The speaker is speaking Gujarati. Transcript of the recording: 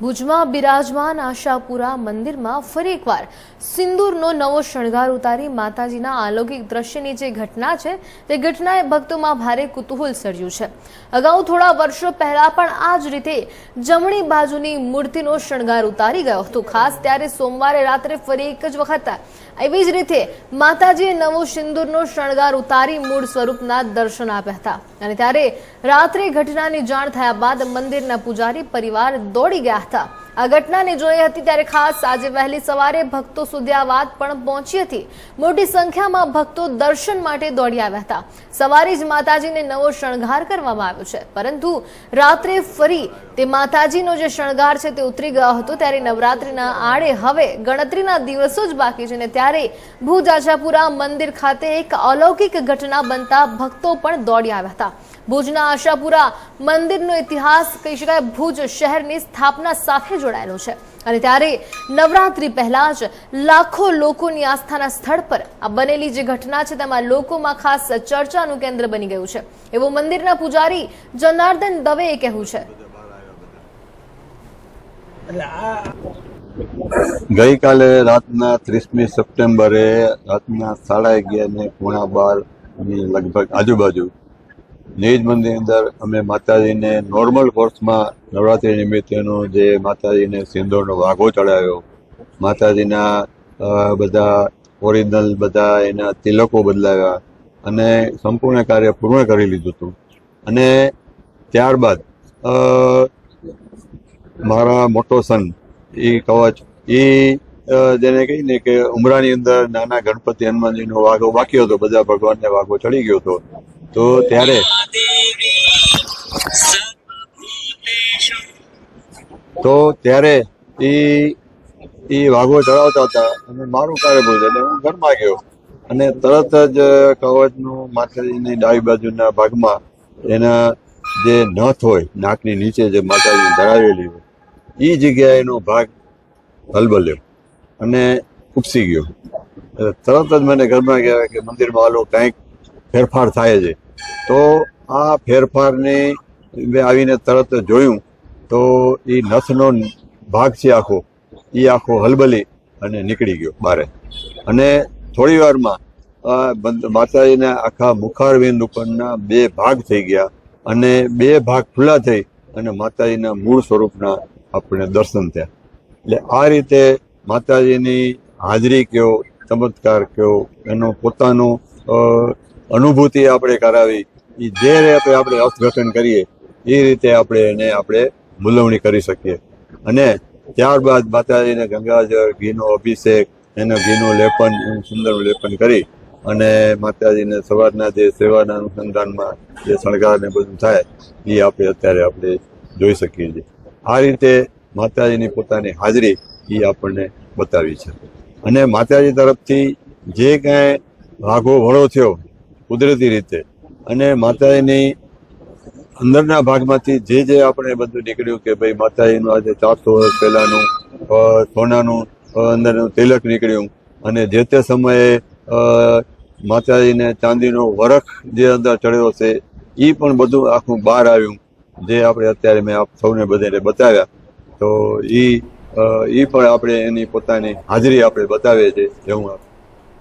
ભુજમાં બિરાજમાન આશાપુરા મંદિરમાં ફરી એકવાર સિંદૂરનો નવો શણગાર ઉતારી માતાજીના અલૌકિક દ્રશ્યની જે ઘટના છે, તે ઘટનાએ ભક્તોમાં ભારે કુતૂહલ સર્જ્યું છે. અગાઉ થોડા વર્ષો પહેલા પણ આ જ રીતે જમણી બાજુની મૂર્તિનો શણગાર ઉતારી ગયો હતો. ખાસ ત્યારે સોમવારે રાત્રે ફરી એક જ વખત એવી જ રીતે માતાજીએ નવો સિંદૂરનો શણગાર ઉતારી મૂળ સ્વરૂપના દર્શન આપ્યા હતા. અને ત્યારે રાત્રે ઘટનાની જાણ થયા બાદ મંદિરના પૂજારી પરિવાર દોડી ગયા હતા. આ ઘટનાને જોઈ હતી ત્યારે ખાસ આજે વહેલી સવારે ભક્તો સુધી આ વાત પણ પહોંચી હતી. મોટી સંખ્યામાં ભક્તો દર્શન માટે દોડી આવ્યા હતા. સવારે જ માતાજીને નવો શણગાર કરવામાં આવ્યો છે. પરંતુ રાત્રે ફરી તે માતાજીનો જે શણગાર છે તે ઉતરી ગયો હતો ત્યારે નવરાત્રિના આડે હવે ગણતરીના દિવસો જ બાકી છે ને ત્યારે ભુજ આશાપુરા મંદિર ખાતે એક અલૌકિક ઘટના બનતા ભક્તો પણ દોડી આવ્યા હતા. ભુજના આશાપુરા મંદિરનો ઇતિહાસ કહી શકાય ભુજ શહેરની સ્થાપના સાથે જોડાયેલો છે. અને ત્યારે નવરાત્રી પહેલા જ લાખો લોકોની આસ્થાના સ્થળ પર આ બનેલી જે ઘટના છે તેમાં લોકોમાં ખાસ ચર્ચાનું કેન્દ્ર બની ગયું છે. એવું મંદિરના પૂજારી જનાર્દન દવેએ કહેવું છે. ગઈકાલે રાતના ત્રીસમી સપ્ટેમ્બરે રાતના સાડા અગિયાર ને પોણા બારની લગભગ આજુબાજુ નિજ મંદિરની અંદર અમે માતાજીને નોર્મલ કોર્સમાં નવરાત્રિ નિમિત્તેનો જે માતાજીને સિંદૂરનો વાઘો ચડાવ્યો. માતાજીના બધા ઓરિજિનલ બધા એના તિલકો બદલાવ્યા અને સંપૂર્ણ કાર્ય પૂર્ણ કરી લીધું હતું. અને ત્યારબાદ મારા મોટો સન એ કવચ એ જેને કહી ને કે ઉમરાની અંદર નાના ગણપતિ હનુમાનજીનો વાઘો બાકી હતો, બધા ભગવાનને વાઘો ચડી ગયો હતો. તો ત્યારે તો ત્યારે એ એ વાઘો ચડાવતા હતા અને મારું કાર્ય બોલ એટલે હું ઘરમાં ગયો. અને તરત જ કવચનું માતાજીની ડાબી બાજુના ભાગમાં એના જે નથ હોય, નાકની નીચે જે માતાજી ધરાવેલી હોય એ જગ્યાએ એનો ભાગ હલબલ્યો અને ઉપસી ગયો. તરત જ મને ઘરમાં કહેવાય કે મંદિરમાં હાલો, કંઈક ફેરફાર થાય છે. તો આ ફેરફારને મેં આવીને તરત જોયું તો એ નથનો ભાગ છે આખો. એ આખો હલબલી અને નીકળી ગયો બારે. અને થોડી વારમાં માતાજીના આખા મુખારવિંદ ઉપરના બે ભાગ થઈ ગયા અને બે ભાગ ખુલ્લા થઈ અને માતાજીના મૂળ સ્વરૂપના આપણે દર્શન થયા. એટલે આ રીતે માતાજીની હાજરી કયો, ચમત્કાર કયો, એનો પોતાનો અનુભૂતિ આપણે કરાવી. એ જે રીતે આપણે અર્થઘટન કરીએ, એ રીતે આપણે એને આપણે મૂલવણી કરી શકીએ. અને ત્યારબાદ માતાજીને ગંગાજળ, ઘીનો અભિષેક, એને ઘીનું લેપન, એનું સુંદર લેપન કરી અને માતાજીને સવારના જે સેવાના અનુસંધાનમાં જે શણગાર ને બધું થાય, એ આપણે અત્યારે આપણે જોઈ શકીએ છીએ. આ રીતે માતાજીની પોતાની હાજરી એ આપણને બતાવી છે. અને માતાજી તરફથી જે કાંઈ વાઘો વળો થયો કુદરતી રીતે અને માતાજીની અંદરના ભાગમાંથી જે જે આપણે બધું નીકળ્યું કે ભાઈ માતાજીનું આજે ચારસો વર્ષ પહેલાંનું સોનાનું અંદરનું તિલક નીકળ્યું અને જે તે સમયે માતાજીને ચાંદીનો વરખ જે અંદર ચડ્યો છે એ પણ બધું આખું બહાર આવ્યું. જે આપણે અત્યારે મેં આપ સૌને બધાને બતાવ્યા, તો એ એ પણ આપણે એની પોતાની હાજરી આપણે બતાવીએ છીએ. એવું